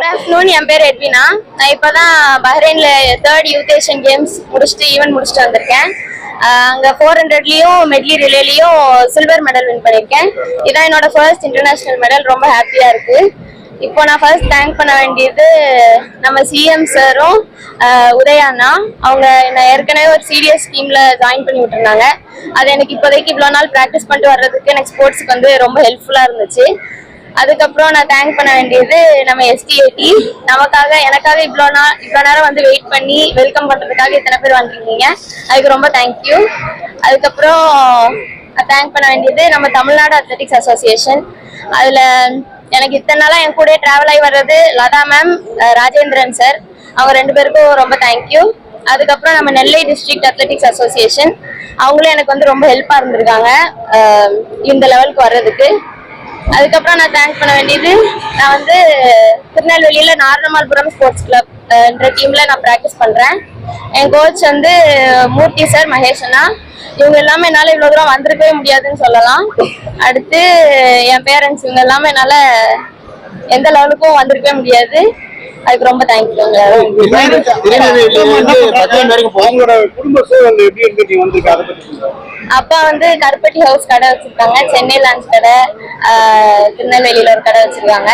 Good afternoon என் பேர் Edwina. நான் இப்போதான் பஹ்ரைன்ல தேர்ட் யூத் ஏஷியன் கேம்ஸ் முடிச்சுட்டு ஈவெண்ட் முடிச்சுட்டு வந்திருக்கேன். அங்கே ஃபோர் ஹண்ட்ரட்லயும் மெட்லி ரிலேலையும் சில்வர் மெடல் வின் பண்ணியிருக்கேன் இதான் என்னோட ஃபர்ஸ்ட் இன்டர்நேஷனல் மெடல் ரொம்ப ஹாப்பியா இருக்கு. இப்போ நான் ஃபர்ஸ்ட் தேங்க் பண்ண வேண்டியது நம்ம சிஎம் சாரும் உதயாண்ணா அவங்க என்ன ஏற்கனவே ஒரு சீரியஸ் டீம்ல ஜாயின் பண்ணி விட்டுருந்தாங்க. அது எனக்கு இப்போதைக்கு இவ்வளோ நாள் ப்ராக்டிஸ் பண்ணிட்டு வர்றதுக்கு எனக்கு ஸ்போர்ட்ஸ்க்கு வந்து ரொம்ப ஹெல்ப்ஃபுல்லாக இருந்துச்சு. அதுக்கப்புறம் நான் தேங்க் பண்ண வேண்டியது நம்ம எஸ்டிஏடி நமக்காக எனக்காக இவ்வளோ நாள் இவ்வளோ நேரம் வந்து வெயிட் பண்ணி வெல்கம் பண்ணுறதுக்காக இத்தனை பேர் வந்திருக்கீங்க. அதுக்கு ரொம்ப தேங்க்யூ அதுக்கப்புறம் தேங்க் பண்ண வேண்டியது நம்ம தமிழ்நாடு அத்லெட்டிக்ஸ் அசோசியேஷன் அதில் எனக்கு இத்தனை நாளாக என் கூட ட்ராவல் ஆகி வர்றது லதா மேம் ராஜேந்திரன் சார் அவங்க ரெண்டு பேருக்கும் ரொம்ப தேங்க்யூ அதுக்கப்புறம் நம்ம நெல்லை டிஸ்ட்ரிக்ட் அத்லெட்டிக்ஸ் அசோசியேஷன் அவங்களும் எனக்கு வந்து ரொம்ப ஹெல்ப்பாக இருந்திருக்காங்க இந்த லெவலுக்கு வர்றதுக்கு. அதுக்கப்புறம் நான் தேங்க் பண்ண வேண்டியது நான் வந்து திருநெல்வேலியில் நாரணமால்புரம் ஸ்போர்ட்ஸ் கிளப் என்ற டீமில் நான் ப்ராக்டிஸ் பண்ணுறேன் என் கோச் வந்து மூர்த்தி சார் மகேஷ் அண்ணா. இவங்க எல்லாமே என்னால் இவ்வளோ தூரம் வந்திருக்கவே முடியாதுன்னு சொல்லலாம். அடுத்து என் பேரண்ட்ஸ் இவங்க எல்லாமே என்னால் எந்த லெவலுக்கும் வந்திருக்கவே முடியாது. அதுக்கு ரொம்ப தேங்க்யூங்க அவங்களோட குடும்ப சூழல் எப்படி இருக்கு? நீங்க வந்திருக்க அதை பத்தி சொல்லுங்க. அப்பா வந்து கருப்பட்டி ஹவுஸ் கடை வச்சிருக்காங்க. சென்னை லான்ச் கடை திருநெல்வேலியில ஒரு கடை வச்சிருக்காங்க.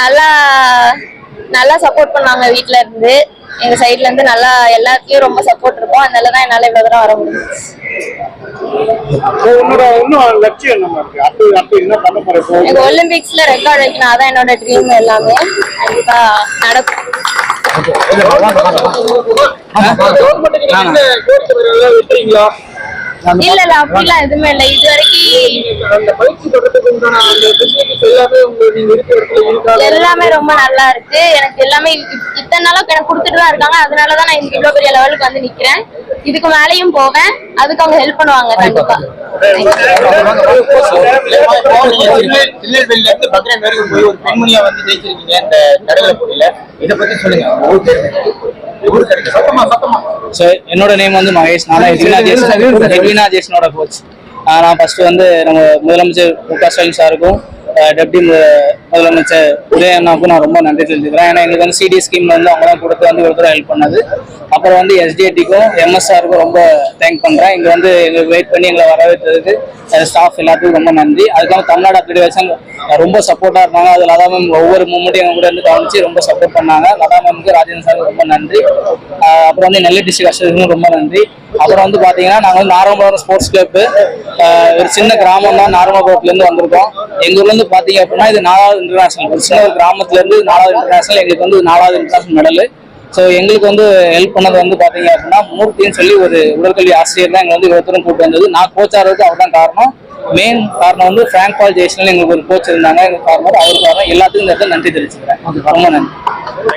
நல்லா நல்லா சப்போர்ட் பண்ணுவாங்க வீட்ல இருந்து. எங்க சைட்ல இருந்து நல்லா எல்லாத்துலயும் ரொம்ப சப்போர்ட் இருக்கும். அதனால தான் என்னால இவ்வளவு தூரம் வர முடியும் இப்போ உன்னோட இன்னும் லட்சியம் என்னமா இருக்கு? அப்ப அப்ப என்ன பண்ண போற இப்போ எனக்கு ஒலிம்பிக்ஸ்ல ரெக்கார்ட் வைக்கணும் அதான் என்னோட ட்ரீம் எல்லாமே. கண்டிப்பா நடக்கும். கவர்மெண்ட்டுக்கு நீங்க கோரிக்கை விட்டுறீங்களா? இல்ல இல்ல அப்படிலாம் எதுவுமே இல்லை. இது வரைக்கும் எல்லாமே ரொம்ப நல்லா இருக்கு. எனக்கு எல்லாமே இத்தனை நாளும் எனக்கு கொடுத்துட்டு தான் இருக்காங்க. அதனாலதான் நான் இன்னைக்கு இவ்வளவு பெரிய லெவலுக்கு வந்து நிக்கிறேன். இதுக்கு மேலேயும் போவேன். அதுக்கு அவங்க ஹெல்ப் பண்ணுவாங்க கண்டிப்பா. திருநெல்வேலியில இருந்து பத்ரன் வரைக்கும் போய் ஒரு பெண்மணியா வந்து ஜெயிச்சிருக்கீங்க. இந்த தடகள போட்டியில. இதை பத்தி சொல்லுங்க. ஊர் பேரு. ஊர் கிடைக்கும் சத்தமா சத்தமா ஸோ என்னோட நேம் வந்து மகேஷ். நான் எட்வினா ஜேசனோட கோச் நான் ஃபர்ஸ்ட் வந்து நம்ம முதலமைச்சர் மு க ஸ்டாலின் சாருக்கும் டெப்டி முதலமைச்சர் உதய அண்ணாவுக்கும் நான் ரொம்ப நன்றி தெரிஞ்சுக்கிறேன் ஏன்னா எங்களுக்கு வந்து சிடி ஸ்கீம்ல வந்து அவங்களாம் கொடுத்து வந்து ஒருத்தர் ஹெல்ப் பண்ணது. அப்புறம் வந்து எஸ்டிஏடிக்கும் எம்எஸ்ஆருக்கும் ரொம்ப தேங்க் பண்றேன். இங்க வந்து எங்களுக்கு வெயிட் பண்ணி எங்களை வரவேற்றதுக்கு ஸ்டாஃப் எல்லாத்துக்கும் ரொம்ப நன்றி. அதுக்காக தமிழ்நாடு அப்ளிகேஷன் ரொம்ப சப்போர்ட்டா இருந்தாங்க. அது லதா மேம் ஒவ்வொரு மூமெண்ட்டும் எங்க கூட இருந்து கவனிச்சு ரொம்ப சப்போர்ட் பண்ணாங்க. லதா மேமுக்கு ராஜேந்திர சாருக்கு ரொம்ப நன்றி. அப்புறம் வந்து நெல்லை டிஸ்ட்ரிக்ட் அசோசியேஷனுக்கும் ரொம்ப நன்றி. அப்புறம் வந்து பாத்தீங்கன்னா நாங்க வந்து நாரமபுரம் ஸ்போர்ட்ஸ் கிளப் ஒரு சின்ன கிராமம் தான் நாரமபுரத்துல இருந்து வந்திருக்கோம். எங்க ஊர்ல இருந்து பாத்தீங்க அப்படின்னா இது நாலாவது இன்டர்நேஷனல் ஒரு சின்ன ஒரு கிராமத்துல இருந்து நாலாவது இன்டர்நேஷனல் எங்களுக்கு வந்து நாலாவது இன்டர்நேஷனல் மெடல் ஸோ எங்களுக்கு வந்து ஹெல்ப் பண்ணது வந்து பாத்தீங்க அப்படின்னா மூர்த்தின்னு சொல்லி ஒரு உடற்கல்வி ஆசிரியர் தான் எங்களை வந்து இவ்வளவு கூட்டு வந்தது. நான் கோச்சாகிறதுக்கு அவர் தான் காரணம். மெயின் காரணம் வந்து ஃப்ராங்க் பால் ஜெய்சன் எங்களுக்கு ஒரு கோச் இருந்தாங்க. எங்களுக்கு காரணம் அவர் காரணம் எல்லாத்துக்கும் இந்த இடத்துல நன்றி தெரிவிச்சுக்கிறேன். ரொம்ப நன்றி.